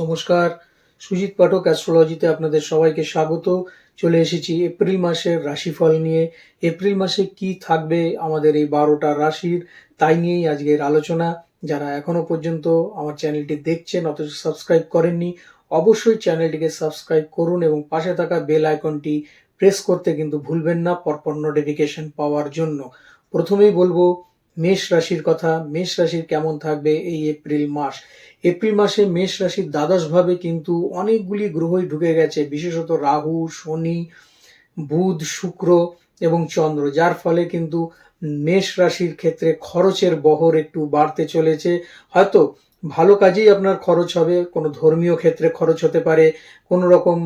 নমস্কার। সুজিত পাঠক অ্যাস্ট্রোলজিতে আপনাদের সবাইকে স্বাগত। চলে এসেছি এপ্রিল মাসের রাশিফল নিয়ে। এপ্রিল মাসে কি থাকবে আমাদের এই বারোটা রাশির, তাই নিয়েই আজকের আলোচনা। যারা এখনও পর্যন্ত আমার চ্যানেলটি দেখছেন, অথচ সাবস্ক্রাইব করেননি, অবশ্যই চ্যানেলটিকে সাবস্ক্রাইব করুন এবং পাশে থাকা বেল আইকনটি প্রেস করতে কিন্তু ভুলবেন না, পরপর নোটিফিকেশন পাওয়ার জন্য। প্রথমেই বলব মেষ রাশির কথা, মেষ রাশির কেমন থাকবে এই এপ্রিল মাস? এপ্রিল মাসে মেষ রাশির দ্বাদশ ভাবে কিন্তু অনেকগুলি গ্রহই ঢুকে গেছে, বিশেষত রাহু, শনি, বুধ, শুক্র এবং চন্দ্র, যার ফলে কিন্তু মেষ রাশির ক্ষেত্রে খরচের বহর একটু বাড়তে চলেছে। হয়তো ভালো কাজেই আপনার খরচ হবে, কোনো ধর্মীয় ক্ষেত্রে খরচ হতে পারে, কোনো রকম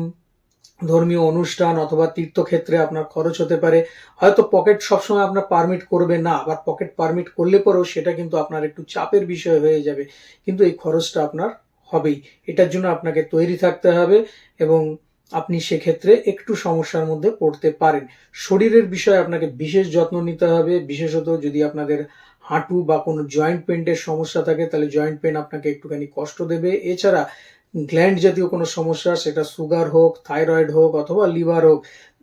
ধর্মীয় অনুষ্ঠান অথবা তীর্থক্ষেত্রে আপনার খরচ হতে পারে। হয়তো পকেট সবসময় আপনার পারমিট করবে না, আবার পকেট পারমিট করলে পরেও সেটা কিন্তু আপনার একটু চাপের বিষয় হয়ে যাবে। কিন্তু এই খরচটা আপনার হবেই। এটার জন্য আপনাকে তৈরি থাকতে হবে এবং আপনি সেক্ষেত্রে একটু সমস্যার মধ্যে পড়তে পারেন। শরীরের বিষয়ে আপনাকে বিশেষ যত্ন নিতে হবে। বিশেষত যদি আপনাদের হাঁটু বা কোনো জয়েন্ট পেন্টের সমস্যা থাকে, তাহলে জয়েন্ট পেন আপনাকে একটুখানি কষ্ট দেবে। এছাড়া গ্ল্যান্ড জাতীয় কোনো সমস্যা, সেটা সুগার হোক থাইরয়েড হোক, অথবা লিভার হোক,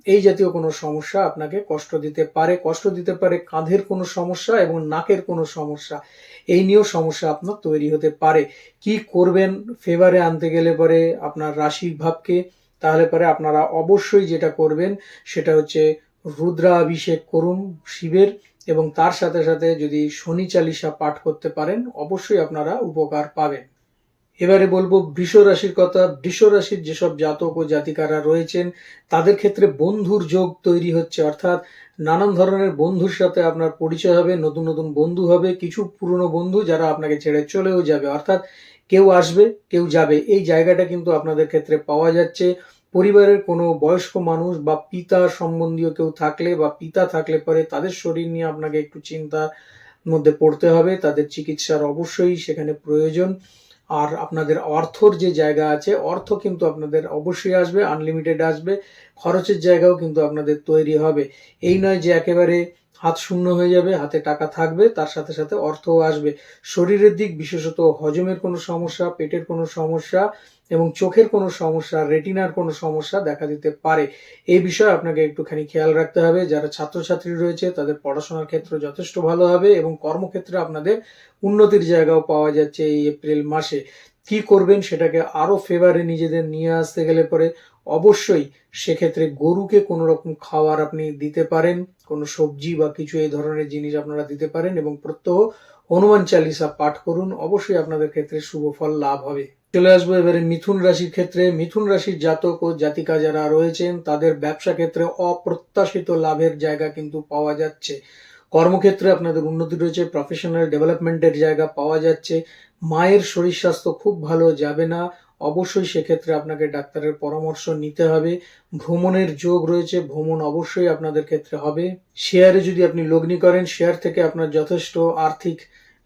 এই জাতীয় কোনো সমস্যা আপনাকে কষ্ট দিতে পারে। কষ্ট দিতে পারে কাঁধের কোনো সমস্যা এবং নাকের কোনো সমস্যা। এই নিয়েও সমস্যা আপনার তৈরি হতে পারে। কি করবেন ফেভারে আনতে গেলে পরে আপনার রাশির ভাবকে, তাহলে পরে আপনারা অবশ্যই যেটা করবেন সেটা হচ্ছে রুদ্রাভিষেক করুন শিবের এবং তার সাথে সাথে যদি শনি চালিসা পাঠ করতে পারেন, অবশ্যই আপনারা উপকার পাবেন। এবারে বলব বৃষ রাশির কথা। বৃষ রাশির যেসব জাতক ও জাতিকারা রয়েছেন, তাদের ক্ষেত্রে বন্ধুর যোগ তৈরি হচ্ছে। অর্থাৎ নানান ধরনের বন্ধুর সাথে আপনার পরিচয় হবে, নতুন নতুন বন্ধু হবে, কিছু পুরনো বন্ধু যারা আপনাকে ছেড়ে চলেও যাবে। অর্থাৎ কেউ আসবে, কেউ যাবে। এই জায়গাটা কিন্তু আপনাদের ক্ষেত্রে পাওয়া যাচ্ছে। পরিবারের কোনো বয়স্ক মানুষ বা পিতা সম্বন্ধীয় কেউ থাকলে বা পিতা থাকলে পরে তাদের শরীর নিয়ে আপনাকে একটু চিন্তার মধ্যে পড়তে হবে। তাদের চিকিৎসার অবশ্যই সেখানে প্রয়োজন। আর আপনাদের অর্থর যে জায়গা আছে, অর্থ কিন্তু আপনাদের অবশ্যই আসবে আনলিমিটেড আসবে, খরচের জায়গাও কিন্তু আপনাদের তৈরি হবে। এই নয় যে একেবারে হাত শূন্য হয়ে যাবে, হাতে টাকা থাকবে, তার সাথে সাথে অর্থও আসবে। শরীরের দিক, বিশেষত হজমের কোনো সমস্যা, পেটের কোনো সমস্যা এবং চোখের কোনো সমস্যা, রেটিনার কোনো সমস্যা দেখা দিতে পারে। এই বিষয়ে আপনাকে একটুখানি খেয়াল রাখতে হবে। যারা ছাত্রছাত্রী রয়েছে, তাদের পড়াশোনার ক্ষেত্রে যথেষ্ট ভালো হবে এবং কর্মক্ষেত্রে আপনাদের উন্নতির জায়গাও পাওয়া যাচ্ছে এই এপ্রিল মাসে। কি করবেন সেটাকে আরও ফেভারে নিজেদের নিয়ে আসতে গেলে পরে অবশ্যই সেক্ষেত্রে গরুকে কোনো রকম খাবার আপনি দিতে পারেন, কোনো সবজি বা কিছু এই ধরনের জিনিস আপনারা দিতে পারেন এবং প্রত্যহ হনুমান চালিসা পাঠ করুন, অবশ্যই আপনাদের ক্ষেত্রে শুভ ফল লাভ হবে। চলে আসব এবারে মিথুন রাশির ক্ষেত্রে। মিথুন রাশির জাতক ও জাতিকা যারা রয়েছেন, তাদের ব্যবসা ক্ষেত্রে অপ্রত্যাশিত লাভের জায়গা কিন্তু পাওয়া যাচ্ছে। কর্মক্ষেত্রে আপনাদের উন্নতি রয়েছে প্রফেশনাল ডেভেলপমেন্টের জায়গা পাওয়া যাচ্ছে। মায়ের শরীর স্বাস্থ্য খুব ভালো যাবে না অবশ্যই সেক্ষেত্রে আপনাকে ডাক্তারের পরামর্শ নিতে হবে। ভ্রমণের যোগ রয়েছে, ভ্রমণ অবশ্যই আপনাদের ক্ষেত্রে হবে। শেয়ারে যদি আপনি লগ্নি করেন শেয়ার থেকে আপনার যথেষ্ট আর্থিক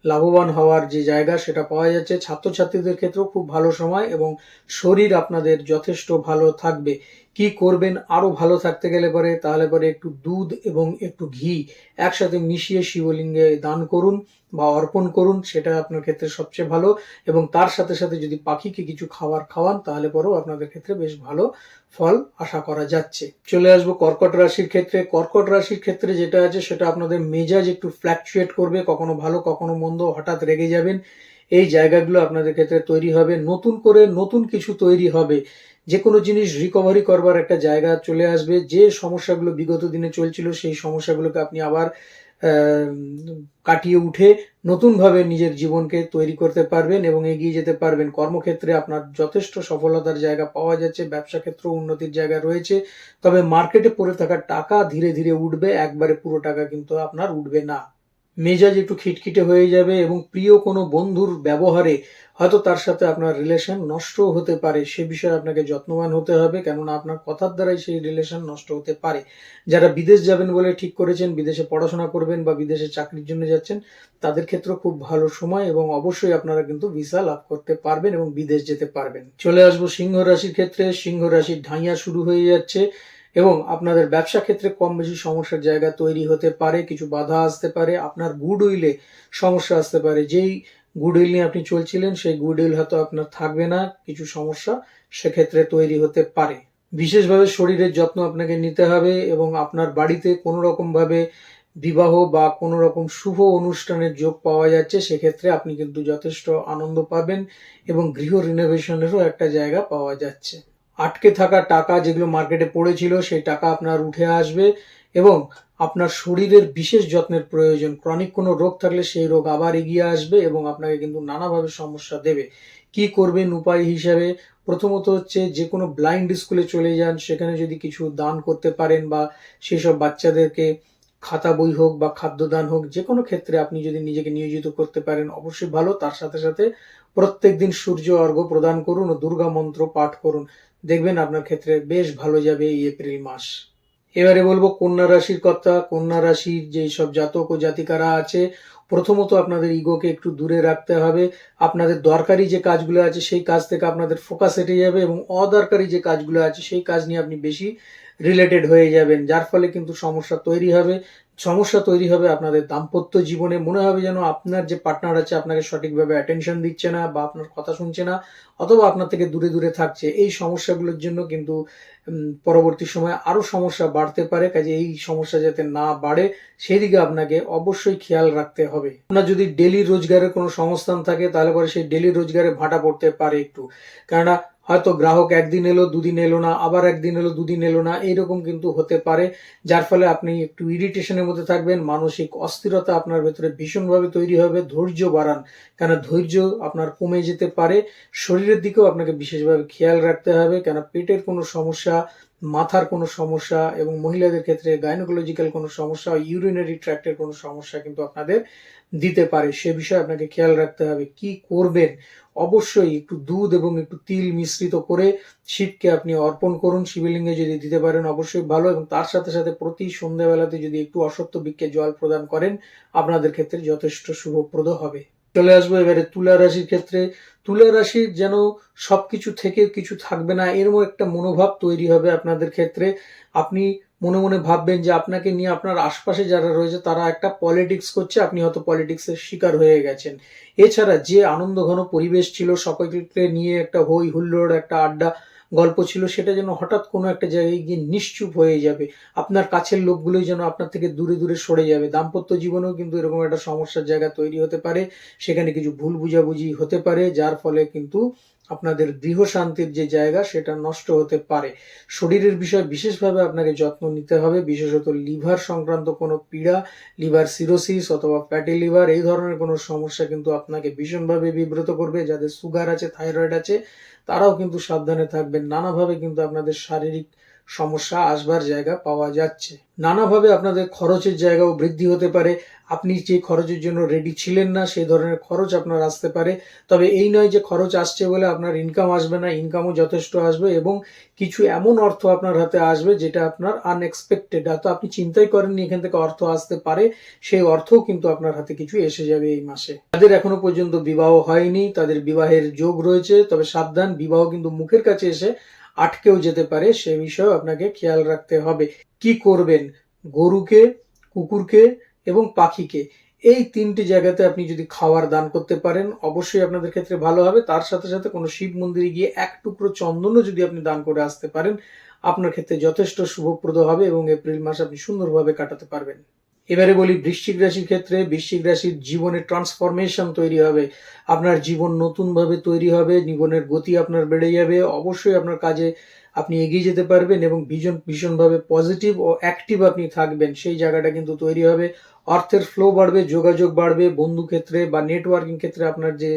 লাভবান হওয়ার যে জায়গা সেটা পাওয়া যাচ্ছে। ছাত্রছাত্রীদের ক্ষেত্রেও খুব ভালো সময় এবং শরীর আপনাদের যথেষ্ট ভালো থাকবে। কি করবেন? আরও ভালো থাকতে গেলে পরে, তাহলে পরে একটু দুধ এবং একটু ঘি একসাথে মিশিয়ে শিবলিঙ্গে দান করুন বা অর্পণ করুন, সেটা আপনার ক্ষেত্রে সবচেয়ে ভালো। এবং তার সাথে সাথে যদি পাখিকে কিছু খাবার খাওয়ান, তাহলে পরেও আপনাদের ক্ষেত্রে বেশ ভালো ফল আশা করা যাচ্ছে। চলে আসব কর্কট রাশির ক্ষেত্রে। কর্কট রাশির ক্ষেত্রে যেটা আছে, সেটা আপনাদের মেজাজ একটু ফ্ল্যাকচুয়েট করবে, কখনো ভালো, কখনো মন্দ, হঠাৎ রেগে যাবেন। এই জায়গাগুলো আপনাদের ক্ষেত্রে তৈরি হবে। নতুন করে নতুন কিছু তৈরি হবে। যে কোনো জিনিস রিকভারি করবার একটা জায়গা চলে আসবে। যে সমস্যাগুলো বিগত দিনে চলছিল, সেই সমস্যাগুলোকে আপনি আবার কাটিয়ে উঠে নতুনভাবে নিজের জীবনকে তৈরি করতে পারবেন এবং এগিয়ে যেতে পারবেন। কর্মক্ষেত্রে আপনার যথেষ্ট সফলতার জায়গা পাওয়া যাচ্ছে, ব্যবসা ক্ষেত্রে উন্নতির জায়গা রয়েছে। তবে মার্কেটে পড়ে থাকা টাকা ধীরে ধীরে উঠবে। একবারে পুরো টাকা কিন্তু আপনার উঠবে না। মেজাজ একটু খিটখিটে হয়ে যাবে এবং প্রিয় কোনো বন্ধুর ব্যবহারে হয়তো তার সাথে আপনার রিলেশন নষ্ট হতে পারে। সে বিষয়ে আপনাকে যত্নবান হতে হবে, কেননা আপনার কথার দ্বারাই সেই রিলেশন নষ্ট হতে পারে। যারা বিদেশ যাবেন বলে ঠিক করেছেন, বিদেশে পড়াশোনা করবেন বা বিদেশে চাকরির জন্য যাচ্ছেন, তাদের ক্ষেত্রে খুব ভালো সময় এবং অবশ্যই আপনারা কিন্তু ভিসা লাভ করতে পারবেন এবং বিদেশ যেতে পারবেন। চলে আসব সিংহ রাশির ক্ষেত্রে। সিংহ রাশির ঢাইয়া শুরু হয়ে যাচ্ছে। এবং আপনাদের ব্যবসা ক্ষেত্রে কম বেশি সমস্যার জায়গা তৈরি হতে পারে, কিছু বাধা আসতে পারে, আপনার গুড উইলে সমস্যা আসতে পারে। যেই গুড উইল নিয়ে আপনি চলছিলেন, সেই গুড উইল হয়তো আপনার থাকবে না, কিছু সমস্যা সেক্ষেত্রে তৈরি হতে পারে। বিশেষভাবে শরীরের যত্ন আপনাকে নিতে হবে এবং আপনার বাড়িতে কোনো রকম ভাবে বিবাহ বা কোনো রকম শুভ অনুষ্ঠানের যোগ পাওয়া যাচ্ছে, সেক্ষেত্রে আপনি কিন্তু যথেষ্ট আনন্দ পাবেন এবং গৃহ রিনোভেশনেরও একটা জায়গা পাওয়া যাচ্ছে। আটকে থাকা টাকা যেগুলো মার্কেটে পড়েছিল, সেই টাকা আপনার উঠে আসবে এবং আপনার শরীরের বিশেষ যত্নের প্রয়োজন। ক্রনিক কোনো রোগ থাকলে সেই রোগ আবার এগিয়ে আসবে এবং আপনাকে কিন্তু নানাভাবে সমস্যা দেবে। কি করবেন উপায় হিসাবে? প্রথমত হচ্ছে যে কোনো ব্লাইন্ড স্কুলে চলে যান, সেখানে যদি কিছু দান করতে পারেন বা সেসব বাচ্চাদেরকে খাতা বই হোক বা খাদ্যদান হোক যে কোনো ক্ষেত্রে আপনি যদি নিজেকে নিয়োজিত করতে পারেন, অবশ্যই ভালো। তার সাথে সাথে প্রত্যেক দিন সূর্য অর্ঘ্য প্রদান করুন ও দুর্গা মন্ত্র পাঠ করুন। দেখবেন আপনার ক্ষেত্রে বেশ ভালো যাবে এই এপ্রিল মাস। এবারে বলব কন্যা রাশির কথা। কন্যা রাশির যে সব জাতক ও জাতিকারা আছে, প্রথমত আপনাদের ইগোকে একটু দূরে রাখতে হবে। আপনাদের দরকারি যে কাজগুলো আছে, সেই কাজ থেকে আপনাদের ফোকাস হেঁটে যাবে এবং অদরকারি যে কাজগুলো আছে, সেই কাজ নিয়ে আপনি বেশি রিলেটেড হয়ে যাবেন। যার ফলে কিন্তু সমস্যা তৈরি হবে। সমস্যা তৈরি হবে, আপনাদের দাম্পত্য জীবনে মনে হবে যেন আপনার যে পার্টনার আছে আপনাকে সঠিকভাবে অ্যাটেনশন দিচ্ছে না বা আপনার কথা শুনছে না অথবা আপনার থেকে দূরে দূরে থাকছে। এই সমস্যাগুলোর জন্য কিন্তু পরবর্তী সময়ে আরও সমস্যা বাড়তে পারে। কাজে এই সমস্যা যাতে না বাড়ে সেই দিকে আপনাকে অবশ্যই খেয়াল রাখতে হবে। আপনার যদি ডেলি রোজগারের কোনো সংস্থান থাকে, তাহলে পরে সেই ডেলি রোজগারে ভাটা পড়তে পারে একটু। কেননা হয়তো গ্রাহক একদিন এলো, দুদিন এলো না, আবার একদিন এলো, দুদিন এলো না, এইরকম কিন্তু হতে পারে, যার ফলে আপনি একটু ইরিটেশনের মধ্যে থাকবেন, মানসিক অস্থিরতা আপনার ভেতরে ভীষণভাবে তৈরি হবে, ধৈর্য বাড়ান, কেন ধৈর্য আপনার কমে যেতে পারে, শরীরের দিকেও আপনাকে বিশেষভাবে খেয়াল রাখতে হবে, কেন পেটের কোনো সমস্যা মাথার কোনো সমস্যা এবং মহিলাদের ক্ষেত্রে গাইনোকোলজিক্যাল কোনো সমস্যা ইউরিনারি ট্র্যাক্টের কোনো সমস্যা কিন্তু আপনাদের দিতে পারে। সে বিষয়ে আপনাকে খেয়াল রাখতে হবে। কি করবেন? অবশ্যই একটু দুধ এবং একটু তিল মিশ্রিত করে শিবকে আপনি অর্পণ করুন। শিবলিঙ্গে যদি দিতে পারেন অবশ্যই ভালো এবং তার সাথে সাথে প্রতি সন্ধ্যাবেলাতে যদি একটু অসত্য বৃক্ষে জল প্রদান করেন, আপনাদের ক্ষেত্রে যথেষ্ট শুভপ্রদ হবে। চলে আসব, এবারে তুলা রাশির ক্ষেত্রে। তুলা রাশির যেন সবকিছু থেকে কিছু থাকবে না এরকম একটা মনোভাব তৈরি হবে আপনাদের ক্ষেত্রে। আপনি মনে মনে ভাববেন যে আপনাকে নিয়ে আপনার আশপাশে যারা রয়েছে, তারা একটা পলিটিক্স করছে, আপনি হয়তো পলিটিক্সের শিকার হয়ে গেছেন। এছাড়া যে আনন্দ ঘন পরিবেশ ছিল, সকলকে নিয়ে একটা হই হুল্লোড়, একটা আড্ডা গল্প ছিল, সেটা যেন হঠাৎ কোনো একটা জায়গায় গিয়ে নিশ্চুপ হয়ে যাবে। আপনার কাছের লোকগুলোই যেন আপনার থেকে দূরে দূরে সরে যাবে। দাম্পত্য জীবনেও কিন্তু এরকম একটা সমস্যার জায়গা তৈরি হতে পারে। সেখানে কিছু ভুল বুঝাবুঝি হতে পারে, যার ফলে কিন্তু আপনাদের গৃহ শান্তির যে জায়গা, সেটা নষ্ট হতে পারে। শরীরের বিষয়ে বিশেষভাবে আপনাকে যত্ন নিতে হবে, বিশেষত লিভার সংক্রান্ত কোনো পীড়া, লিভার সিরোসিস অথবা ফ্যাটি লিভার, এই ধরনের কোনো সমস্যা কিন্তু আপনাকে ভীষণভাবে বিব্রত করবে। যাদের সুগার আছে, থাইরয়েড আছে, তারাও কিন্তু সাবধানে থাকবেন। নানাভাবে কিন্তু আপনাদের শারীরিক সমস্যা আসবার জায়গা পাওয়া যাচ্ছে। নানাভাবে আপনাদের খরচের জায়গাও বৃদ্ধি হতে পারে। আপনি যে খরচের জন্য রেডি ছিলেন না সেই ধরনের খরচ আপনার আসতে পারে। তবে এই নয় যে খরচ আসছে বলে আপনার ইনকাম আসবে না ইনকামও যথেষ্ট আসবে এবং কিছু এমন অর্থ আপনার হাতে আসবে যেটা আপনার আনএক্সপেক্টেড হয়তো আপনি চিন্তাই করেননি এখান থেকে অর্থ আসতে পারে, সেই অর্থও কিন্তু আপনার হাতে কিছু এসে যাবে এই মাসে। তাদের এখনও পর্যন্ত বিবাহ হয়নি, তাদের বিবাহের যোগ রয়েছে, তবে সাবধান, বিবাহ কিন্তু মুখের কাছে এসে আটকেও যেতে পারে, সে বিষয়েও আপনাকে খেয়াল রাখতে হবে। কি করবেন? গরুকে, কুকুরকে এবং পাখিকে? এই তিনটি জায়গাতে আপনি যদি খাওয়ার দান করতে পারেন, অবশ্যই আপনাদের ক্ষেত্রে ভালো হবে। তার সাথে সাথে কোনো শিব মন্দিরে গিয়ে এক টুকরো চন্দনও যদি আপনি দান করে আসতে পারেন, আপনার ক্ষেত্রে যথেষ্ট শুভপ্রদ হবে এবং এপ্রিল মাস আপনি সুন্দরভাবে কাটাতে পারবেন। এবারে বলি বৃশ্চিক রাশির ক্ষেত্রে বৃশ্চিক রাশির জীবনে ট্রান্সফরমেশন তৈরি হবে। আপনার জীবন নতুনভাবে তৈরি হবে জীবনের গতি আপনার বেড়ে যাবে, অবশ্যই আপনার কাজে আপনি এগিয়ে যেতে পারবেন এবং ভীষণ ভীষণভাবে পজিটিভ ও অ্যাক্টিভ আপনি থাকবেন। সেই জায়গাটা কিন্তু তৈরি হবে। অর্থের ফ্লো বাড়বে, যোগাযোগ বাড়বে, বন্ধু ক্ষেত্রে বা নেটওয়ার্কিং ক্ষেত্রে আপনার যে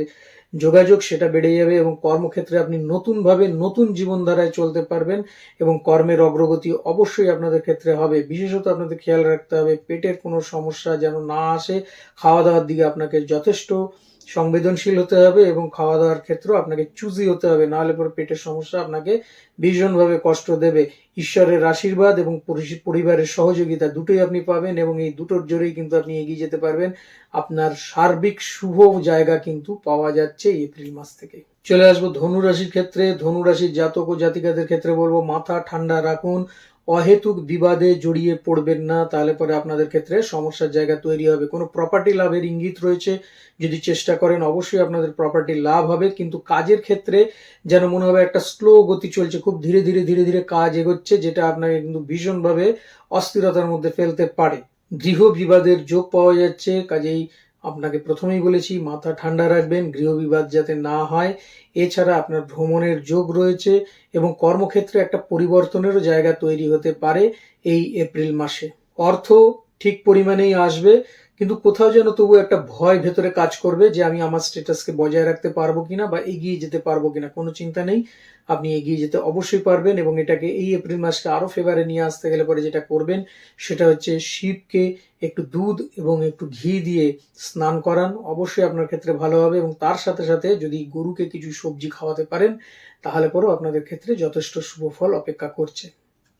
যোগাযোগ সেটা বেড়ে যাবে এবং কর্মক্ষেত্রে আপনি নতুনভাবে নতুন জীবনধারায় চলতে পারবেন এবং কর্মের অগ্রগতি অবশ্যই আপনাদের ক্ষেত্রে হবে। বিশেষত আপনাদের খেয়াল রাখতে হবে, পেটের কোনো সমস্যা যেন না আসে খাওয়া দাওয়ার দিকে আপনাকে যথেষ্ট সংবেদনশীল হতে হবে এবং খাওয়া দাওয়ার ক্ষেত্রেও আপনাকে চুজি হতে হবে, নাহলে পরে পেটের সমস্যা আপনাকে ভীষণভাবে কষ্ট দেবে। ঈশ্বরের আশীর্বাদ এবং পরিবারের সহযোগিতা দুটোই আপনি পাবেন এবং এই দুটোর জোরেই কিন্তু আপনি এগিয়ে যেতে পারবেন। আপনার সার্বিক শুভ জায়গা কিন্তু পাওয়া যাচ্ছে এপ্রিল মাস থেকে। চলে আসব ধনু রাশির ক্ষেত্রে। ধনুরাশির জাতক ও জাতিকাদের ক্ষেত্রে বলব মাথা ঠান্ডা রাখুন। অহেতুক বিবাদে জড়িয়ে পড়বেন না, তাহলে পরে আপনাদের ক্ষেত্রে সমস্যার জায়গা তৈরি হবে। কোনো প্রপার্টি লাভের ইঙ্গিত রয়েছে, যদি চেষ্টা করেন অবশ্যই আপনাদের প্রপার্টি লাভ হবে, কিন্তু কাজের ক্ষেত্রে যেন মনে হবে একটা স্লো গতি চলছে, খুব ধীরে ধীরে ধীরে ধীরে কাজ এগোচ্ছে, যেটা আপনাকে কিন্তু ভীষণভাবে অস্থিরতার মধ্যে ফেলতে পারে। গৃহ বিবাদের যোগ পাওয়া যাচ্ছে, কাজেই আপনাকে প্রথমেই বলেছি, মাথা ঠান্ডা রাখবেন গৃহ বিবাদ যাতে না হয়। এছাড়া আপনার ভ্রমণের যোগ রয়েছে এবং কর্মক্ষেত্রে একটা পরিবর্তনেরও জায়গা তৈরি হতে পারে এই এপ্রিল মাসে। অর্থ ঠিক পরিমাণেই আসবে, কিন্তু কোথাও যেন তবু একটা ভয় ভেতরে কাজ করবে যে আমি আমার স্টেটাসকে বজায় রাখতে পারব কিনা বা এগিয়ে যেতে পারব কিনা, কোনো চিন্তা নেই। আপনি এগিয়ে যেতে অবশ্যই পারবেন এবং এটাকে এই এপ্রিল মাসকে আরও ফেভারে নিয়ে আসতে গেলে পরে যেটা করবেন, সেটা হচ্ছে শিবকে একটু দুধ এবং একটু ঘি দিয়ে স্নান করান। অবশ্যই আপনার ক্ষেত্রে ভালো হবে এবং তার সাথে সাথে যদি গরুকে কিছু সবজি খাওয়াতে পারেন, তাহলে পরেও আপনাদের ক্ষেত্রে যথেষ্ট শুভ ফল অপেক্ষা করছে।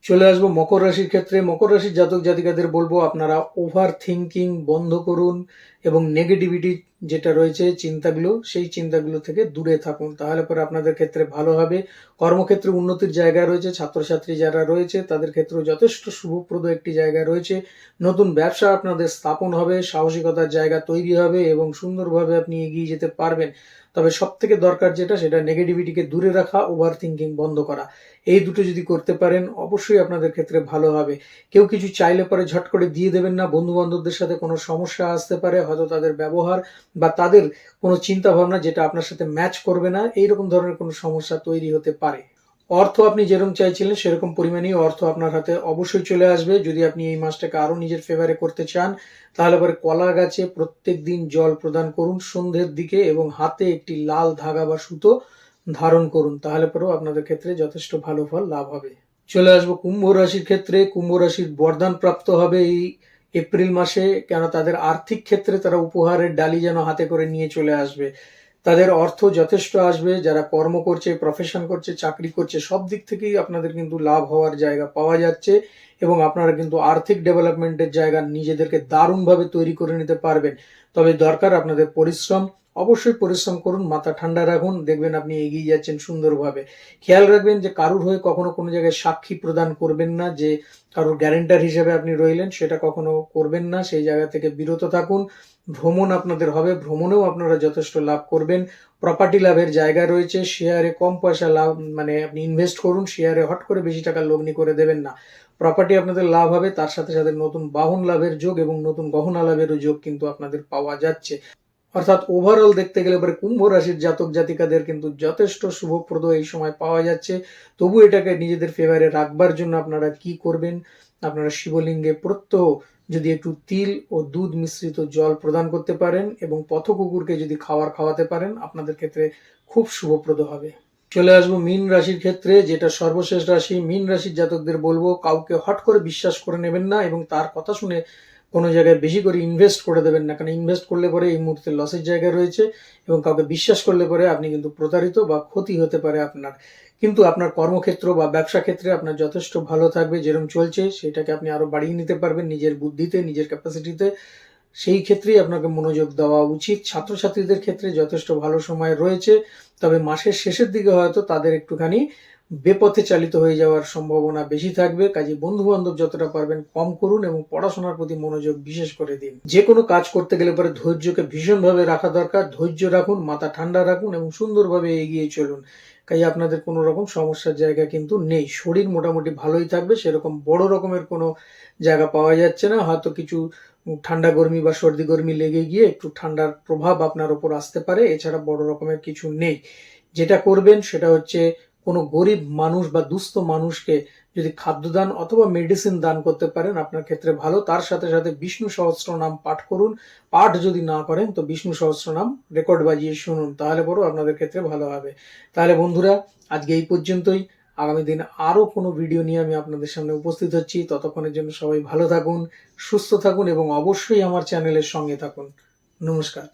চলে আসব মকর রাশির ক্ষেত্রে। মকর রাশির জাতক জাতিকাদের বলব, আপনারা ওভার থিঙ্কিং বন্ধ করুন এবং নেগেটিভিটি যেটা রয়েছে, চিন্তাগুলো, সেই চিন্তাগুলো থেকে দূরে থাকুন। তাহলে পরে আপনাদের ক্ষেত্রে ভালো হবে। কর্মক্ষেত্রে উন্নতির জায়গা রয়েছে, ছাত্রছাত্রী যারা রয়েছে, তাদের ক্ষেত্রেও যথেষ্ট শুভপ্রদ একটি জায়গা রয়েছে। নতুন ব্যবসা আপনাদের স্থাপন হবে, সাহসিকতার জায়গা তৈরি হবে এবং সুন্দরভাবে আপনি এগিয়ে যেতে পারবেন। তবে সব থেকে দরকার যেটা, সেটা নেগেটিভিটিকে দূরে রাখা ওভার থিঙ্কিং বন্ধ করা। এই দুটো যদি করতে পারেন, অবশ্যই আপনাদের ক্ষেত্রে ভালো হবে। কেউ কিছু চাইলে পরে ঝট করে দিয়ে দেবেন না। বন্ধু বান্ধবদের সাথে কোনো সমস্যা আসতে পারে, হয়তো তাদের ব্যবহার বা তাদের কোনো চিন্তা ভাবনা যেটা আপনার সাথে ম্যাচ করবে না, এইরকম ধরনের কোনো সমস্যা তৈরি হতে পারে। অর্থ আপনি যেরকম চাইছিলেন সেরকম পরিমাণেই অর্থ আপনার হাতে অবশ্যই চলে আসবে। যদি আপনি এই মাসটাকে আরও নিজের ফেভারে করতে চান, তাহলে পরে কলা গাছে প্রত্যেক দিন জল প্রদান করুন সন্ধ্যের দিকে এবং হাতে একটি লাল ধাগা বা সুতো ধারণ করুন, তাহলে পরেও আপনাদের ক্ষেত্রে যথেষ্ট ভালো ফল লাভ হবে। চলে আসব কুম্ভ রাশির ক্ষেত্রে। কুম্ভ রাশির বরদান প্রাপ্ত হবে এই এপ্রিল মাসে, কেন তাদের আর্থিক ক্ষেত্রে তারা উপহারের ডালি যেন হাতে করে নিয়ে চলে আসবে। তাদের অর্থ যথেষ্ট আসবে, যারা কর্ম করছে প্রফেশন করছে, চাকরি করছে, সব দিক থেকেই আপনাদের কিন্তু লাভ হওয়ার জায়গা পাওয়া যাচ্ছে। এবং আপনারা কিন্তু আর্থিক ডেভেলপমেন্টের জায়গা নিজেদেরকে দারুণভাবে তৈরি করে নিতে পারবেন। তবে দরকার আপনাদের পরিশ্রম। অবশ্যই পরিশ্রম করুন, মাথা ঠান্ডা রাখুন, দেখবেন আপনি এগিয়ে যাচ্ছেন সুন্দরভাবে। খেয়াল রাখবেন যে কারুর হয়ে কখনো কোনো জায়গায় সাক্ষী প্রদান করবেন না, যে কারোর গ্যারেন্টার হিসেবে আপনি রইলেন, সেটা কখনো করবেন না। সেই জায়গা থেকে বিরত থাকুন। ভ্রমণ আপনাদের হবে, ভ্রমণেও আপনারা যথেষ্ট লাভ করবেন। প্রপার্টি লাভের জায়গা রয়েছে, শেয়ারে কম পয়সা লাভ মানে আপনি ইনভেস্ট করুন, শেয়ারে হট করে বেশি টাকা লগ্নি করে দেবেন না। প্রপার্টি আপনাদের লাভ হবে, তার সাথে সাথে নতুন বাহন লাভের যোগ এবং নতুন গহনা লাভেরও যোগ কিন্তু আপনাদের পাওয়া যাচ্ছে। অর্থাৎ ওভারঅল দেখতে গেলে পরে কুম্ভ রাশির জাতক জাতিকাদের কিন্তু যথেষ্ট শুভপ্রদ এই সময় পাওয়া যাচ্ছে। তবু এটাকে নিজেদের ফেভারে রাখবার জন্য আপনারা কি করবেন? আপনারা শিবলিঙ্গে প্রত্যহ যদি একটু তিল ও দুধ মিশ্রিত জল প্রদান করতে পারেন এবং পথ কুকুরকে যদি খাওয়ার খাওয়াতে পারেন, আপনাদের ক্ষেত্রে খুব শুভপ্রদ হবে। চলে আসব মীন রাশির ক্ষেত্রে, যেটা সর্বশেষ রাশি। মীন রাশির জাতকদের বলব, কাউকে হট করে বিশ্বাস করে নেবেন না এবং তার কথা শুনে কোনো জায়গায় বেশি করে ইনভেস্ট করে দেবেন না। কারণ ইনভেস্ট করলে পরে এই মুহূর্তে লসের জায়গা রয়েছে এবং কাউকে বিশ্বাস করলে পরে আপনি কিন্তু প্রতারিত বা ক্ষতি হতে পারে আপনার। কিন্তু আপনার কর্মক্ষেত্র বা ব্যবসা ক্ষেত্রে আপনার যথেষ্ট ভালো থাকবে যেরকম চলছে, সেটাকে আপনি আরও বাড়িয়ে নিতে পারবেন নিজের বুদ্ধিতে, নিজের ক্যাপাসিটিতে সেই ক্ষেত্রেই আপনাকে মনোযোগ দেওয়া উচিত। ছাত্রছাত্রীদের ক্ষেত্রে যথেষ্ট ভালো সময় রয়েছে, তবে মাসের শেষের দিকে হয়তো তাদের একটুখানি বেপথে চালিত হয়ে যাওয়ার সম্ভাবনা বেশি থাকবে। কাজে বন্ধু বান্ধব যতটা পারবেন কম করুন এবং পড়াশোনার প্রতি মনোযোগ বিশেষ করে দিন। যে কোনো কাজ করতে গেলে পরে ধৈর্যকে ভীষণভাবে রাখা দরকার। ধৈর্য রাখুন, মাথা ঠান্ডা রাখুন এবং সুন্দরভাবে এগিয়ে চলুন। কাজে আপনাদের কোনো রকম সমস্যার জায়গা কিন্তু নেই। শরীর মোটামুটি ভালোই থাকবে, সেরকম বড় রকমের কোনো জায়গা পাওয়া যাচ্ছে না। হয়তো কিছু ঠান্ডা গরমি বা সর্দি গরমি লেগে গিয়ে একটু ঠান্ডার প্রভাব আপনার ওপর আসতে পারে। এছাড়া বড় রকমের কিছু নেই। যেটা করবেন সেটা হচ্ছে কোনো গরিব মানুষ বা দুস্থ মানুষকে যদি খাদ্যদান অথবা মেডিসিন দান করতে পারেন, আপনার ক্ষেত্রে ভালো। তার সাথে সাথে বিষ্ণু সহস্র নাম পাঠ করুন। পাঠ যদি না করেন, তো বিষ্ণু সহস্র নাম রেকর্ড বাজিয়ে শুনুন। তাহলে পরেও আপনাদের ক্ষেত্রে ভালো হবে। তাহলে বন্ধুরা, আজকে এই পর্যন্তই। আগামী দিন আরও কোনো ভিডিও নিয়ে আমি আপনাদের সামনে উপস্থিত হচ্ছি। ততক্ষণের জন্য সবাই ভালো থাকুন, সুস্থ থাকুন এবং অবশ্যই আমার চ্যানেলের সঙ্গে থাকুন। নমস্কার।